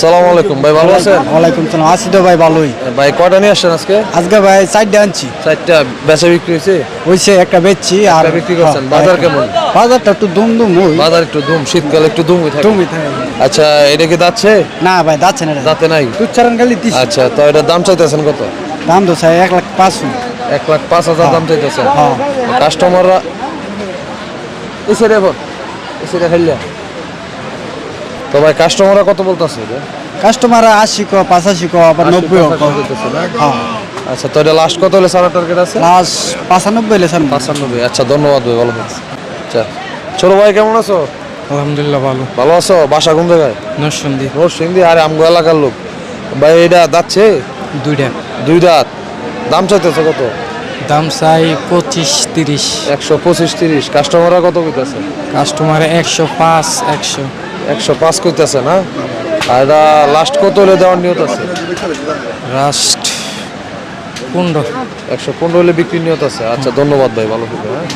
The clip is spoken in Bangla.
সালাম আলাইকুম ভাই ভালো আছেন? ওয়ালাইকুম সালাম আছি তো ভাই ভালোই। ভাই কয়টা নিয়ে আসছেন আজকে? আজকে ভাই চারটে আনছি। চারটা বেচা বিক্রি হয়েছে? হইছে একটা বেচছি আর বিক্রি করছেন। হ্যাঁ, বাজার কেমন? বাজারটা একটু দুম দুম ওই। বাজার একটু দুম শীতকাল একটু দুম থাকে। তুমি থাকে। আচ্ছা এটা কি দাচ্ছে না ভাই যাচ্ছে না দাঁতে নাই? চারান খালি দিস আচ্ছা তো এটার দাম চাইতেছেন কত? দাম তো চাই এক লাখ পাঁচ। এক লাখ পাঁচ হাজার দাম চাইতেছেন। হ্যাঁ। কাস্টমাররা এসে রে এসে রে খাইলা তো ভাই কাস্টমাররা কত বলতেছে কাস্টমার আশি ক পঁচাশি ক আবার নব্বই হ্যাঁ। আচ্ছা তো এটা লাস্ট কত হলে সারা টার্গেট আছে? লাস পাঁচানব্বই লেছেন পাঁচানব্বই আচ্ছা ধন্যবাদ ভাই ভালো। আচ্ছা ছোট ভাই কেমন আছো? আলহামদুলিল্লাহ ভালো। ভালো আছো? বাসা কোন জায়গায়? নরসন্দি নোর সিংদি আরে আমগো এলাকার লোক। ভাই এটা দাচ্ছে দুইটা। দুই দাঁত। দাম চাইতেছে কত? দাম চাই পঁচিশ তিরিশ। একশো পঁচিশ তিরিশ। কাস্টমাররা কত কইতেছে? কাস্টমার একশো পাঁচ একশো। একশো পাঁচ করতেছে না? আর এটা লাস্ট কত হলে দেওয়ার নিয়ত আছে? লাস্ট পনেরো। একশো পনেরো হলে বিক্রি নিয়ত আছে। আচ্ছা ধন্যবাদ ভাই ভালো থাকবে হ্যাঁ।